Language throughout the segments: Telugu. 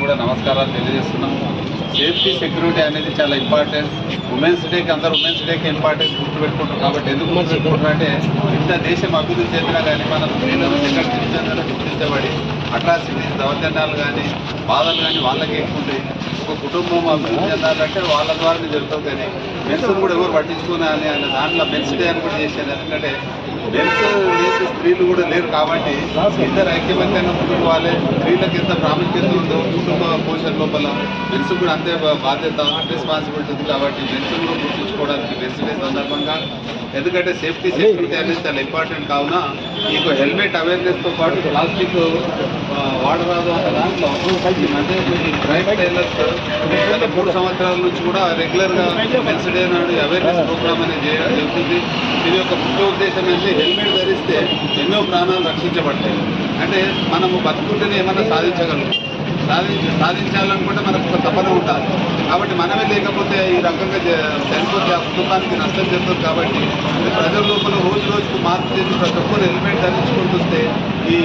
కూడా నమస్కారాలు తెలియజేస్తున్నాము. సేఫ్టీ సెక్యూరిటీ అనేది చాలా ఇంపార్టెంట్. ఉమెన్స్ డేకి అందరు ఉమెన్స్ డేకి ఇంపార్టెన్స్ గుర్తుపెట్టుకుంటారు కాబట్టి ఎందుకు గుర్తుపెట్టుకుంటారు అంటే ఇంత దేశం అభివృద్ధి చెందినా కానీ మనం ఎక్కడ గుర్తించాలని గుర్తించబడి అట్రాసిటీస్ దౌర్జన్యాలు కానీ బాధలు కానీ వాళ్ళకే ఎక్కువ ఉంటాయి. ఒక కుటుంబం అభివృద్ధి చెందాలంటే వాళ్ళ ద్వారానే జరుగుతుంది కానీ మెన్స్ కూడా ఎవరు పట్టించుకునే అని అనే దాంట్లో మెన్స్ డే అని కూడా చేశాను ఎందుకంటే మెన్స్ లేని స్త్రీలు కూడా లేరు కాబట్టి ఇద్దరు ఐక్యమత్యంగా ముందుకు వాళ్ళే స్త్రీలకు ఎంత ప్రాముఖ్యత ఉందో కుటుంబ పోషణ లోపల మెన్స్ కూడా అంతే బాధ్యత రెస్పాన్సిబిలిటీ ఉంది కాబట్టి మెన్స్ కూడా గుర్తించుకోవడానికి మెన్స్ డే సందర్భంగా ఎందుకంటే సేఫ్టీ సెక్యూరిటీ అనేది చాలా ఇంపార్టెంట్. కావున మీకు హెల్మెట్ అవేర్నెస్తో పాటు ప్లాస్టిక్ వాడరాదు అన్న దాంట్లో. ఈ మధ్య ఈ డ్రైవ్ టైలర్స్ గత మూడు సంవత్సరాల నుంచి కూడా రెగ్యులర్గా మెన్స్ డే నాడు అవేర్నెస్ ప్రోగ్రామ్ అనేది చేయడం జరుగుతుంది. దీని యొక్క ముఖ్య ఉద్దేశం ఏంటి? హెల్మెట్ ధరిస్తే ఎన్నో ప్రాణాలు రక్షించబడతాయి. అంటే మనము బతుకుంటేనే ఏమన్నా సాధించి సాధించాలనుకుంటే మనకు ఒక తపన ఉండాలి. కాబట్టి మనమే లేకపోతే ఈ రకంగా చనిపోతే ఆ కుటుంబానికి నష్టం జరుగుతుంది కాబట్టి ప్రజల లోపల రోజు రోజుకు మార్పు చేసి ప్రతి ఒక్కరు హెల్మెట్ ధరించుకుంటుంటే ఈ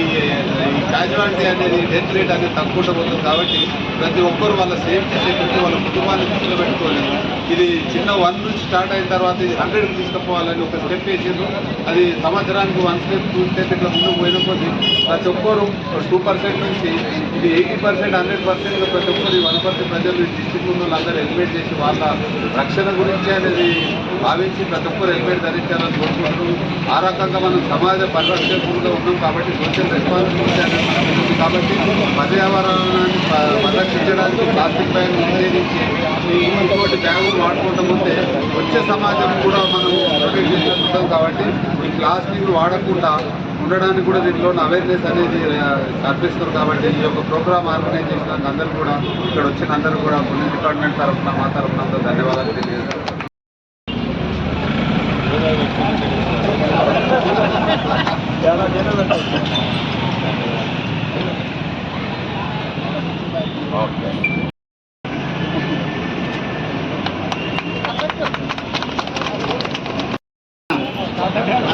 ఈ క్యాజువాలిటీ అనేది డెత్ రేట్ అనేది తక్కువ పోతుంది కాబట్టి ప్రతి ఒక్కరు వాళ్ళ సేఫ్టీ సెక్యూరిటీ వాళ్ళ కుటుంబాన్ని దృష్టిలో పెట్టుకోవాలి ఇది చిన్న వన్ నుంచి స్టార్ట్ అయిన తర్వాత ఇది హండ్రెడ్కి తీసుకుపోవాలని ఒక స్టెప్ వేసారు అది సంవత్సరానికి వన్ స్టెప్ టూ స్టెప్ ఇట్లా ముందుకు పోయిన ప్రతి ఒక్కరు టూ పర్సెంట్ నుంచి ఇది ఎయిటీ పర్సెంట్ హండ్రెడ్ పర్సెంట్ ప్రతి ఒక్కరు వన్ పర్సెంట్ ప్రజలు డిస్టిక్ ఉన్న వాళ్ళందరూ హెల్మెట్ చేసి వాళ్ళ రక్షణ గురించి అనేది భావించి ప్రతి ఒక్కరు హెల్మెట్ ధరించాలని కోరుకుంటున్నాం ఆ రకంగా మనం సమాజ పరిరక్షకులుగా ఉన్నాం కాబట్టి సోషల్ రెస్పాన్సిబిలిటీ అనేది మనకు కాబట్టి పర్యావరణాన్ని పరిరక్షించడానికి ప్లాస్టిక్ బ్యాగ్ ఉపయోగించి ఇంకోటి బ్యాగులు వాడుకోవడం ముందే వచ్చే సమాజం కూడా మనం ప్రొటెక్ట్ చేసుకుంటాం కాబట్టి ఈ ప్లాస్టిక్ వాడకుండా ఉండడానికి కూడా దీంట్లో అవేర్నెస్ అనేది ఆ, కల్పిస్తారు కాబట్టి ఈ యొక్క ప్రోగ్రామ్ ఆర్గనైజ్ చేసిన అందరూ కూడా ఇక్కడ వచ్చిన అందరూ కూడా పోలీస్ డిపార్ట్మెంట్ తరఫున మా తరఫున అందరూ ధన్యవాదాలు తెలియజేస్తాం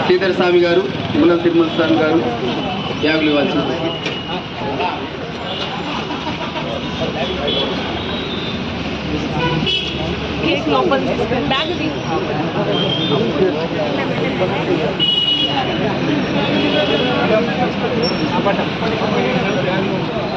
శ్రీధర్ స్వామి గారు తిరుమల తిరుమల స్వామి గారు యాగులు ఇవ్వాల్సింది తీసుకెళ్ళి బ్యాగ్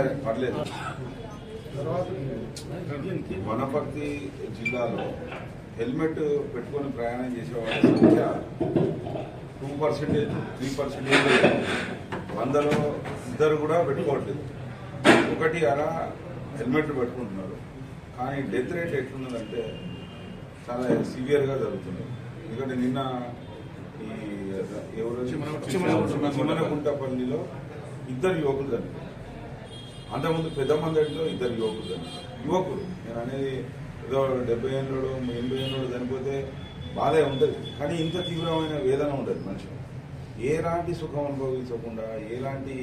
సరే పర్లేదు. వనపర్తి జిల్లాలో హెల్మెట్ పెట్టుకొని ప్రయాణం చేసే వాళ్ళ సంఖ్య టూ పర్సెంటేజ్ త్రీ పర్సెంటేజ్ వందలో ఇద్దరు కూడా పెట్టుకోవట్లేదు. ఒకటి అలా హెల్మెట్ పెట్టుకుంటున్నారు. కానీ డెత్ రేట్ ఎట్లున్నదంటే చాలా సివియర్గా జరుగుతుంది. ఎందుకంటే నిన్న ఈ ఎవరు? చిమ్మనగుంటపల్లిలో ఇద్దరు యువకులు చనిపోయారు. అంతకుముందు పెద్ద మందడిలో ఇద్దరు యువకులు. యువకుడు. యువకులు నేను అనేది ఏదో డెబ్బై ఏళ్ళోడు ఎనభై ఏళ్ళోడు చనిపోతే బాధే ఉంటుంది. కానీ ఇంత తీవ్రమైన వేదన ఉండదు మనిషి ఎలాంటి సుఖం అనుభవించకుండా ఎలాంటి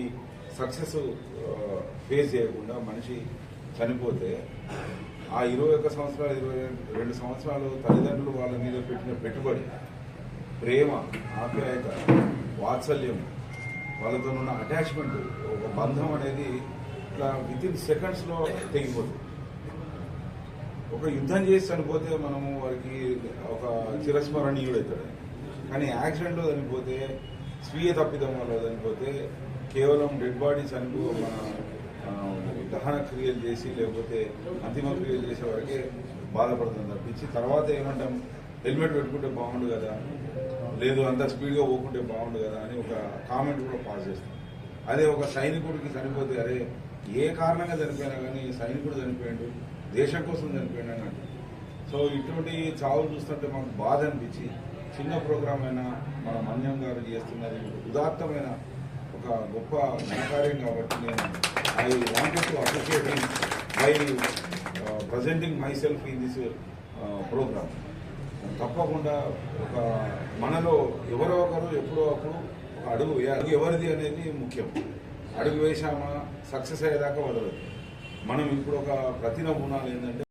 సక్సెస్ ఫేస్ చేయకుండా మనిషి చనిపోతే ఆ ఇరవై ఒక్క సంవత్సరాలు ఇరవై రెండు సంవత్సరాలు తల్లిదండ్రులు వాళ్ళ మీద పెట్టిన పెట్టుబడి ప్రేమ ఆప్యాయత వాత్సల్యం వాళ్ళతో ఉన్న అటాచ్మెంట్ ఒక బంధం అనేది ఇట్లా విత్ ఇన్ సెకండ్స్లో తెగిపోతుంది ఒక యుద్ధం చేసి చనిపోతే మనము వారికి ఒక చిరస్మరణీయుడవుతాడు కానీ యాక్సిడెంట్లో చనిపోతే స్వీయ తప్పిదం వల్ల చనిపోతే కేవలం డెడ్ బాడీ చనిపో మన దహన క్రియలు చేసి లేకపోతే అంతిమ క్రియలు చేసే వరకే బాధపడుతుంది తప్పించి తర్వాత ఏమంటాం హెల్మెట్ పెట్టుకుంటే బాగుండు కదా లేదు అంత స్పీడ్గా పోకుంటే బాగుండు కదా అని ఒక కామెంట్ కూడా పాస్ చేస్తాం. అదే ఒక సైనికుడికి చనిపోతే అరే ఏ కారణంగా చనిపోయినా కానీ సైనికుడు చనిపోయాడు దేశం కోసం చనిపోయాడు అన్నట్టు. సో ఇటువంటి చావులు చూస్తుంటే మాకు బాధ అనిపించి చిన్న ప్రోగ్రామ్ అయినా మన మన్యం గారు చేస్తున్నది ఉదాత్తమైన ఒక గొప్ప ఘనకార్యం కాబట్టి నేను I wanted to appreciating by presenting myself in this programme తప్పకుండా ఒక మనలో ఎవరో ఒకరు ఎప్పుడో అప్పుడు ఒక అడుగు వేయాలి ఎవరిది అనేది ముఖ్యం. అడుగు వేశామా సక్సెస్ అయ్యేదాకా వదలదు. మనం ఇప్పుడు ఒక ప్రతి నమూనాలు ఏంటంటే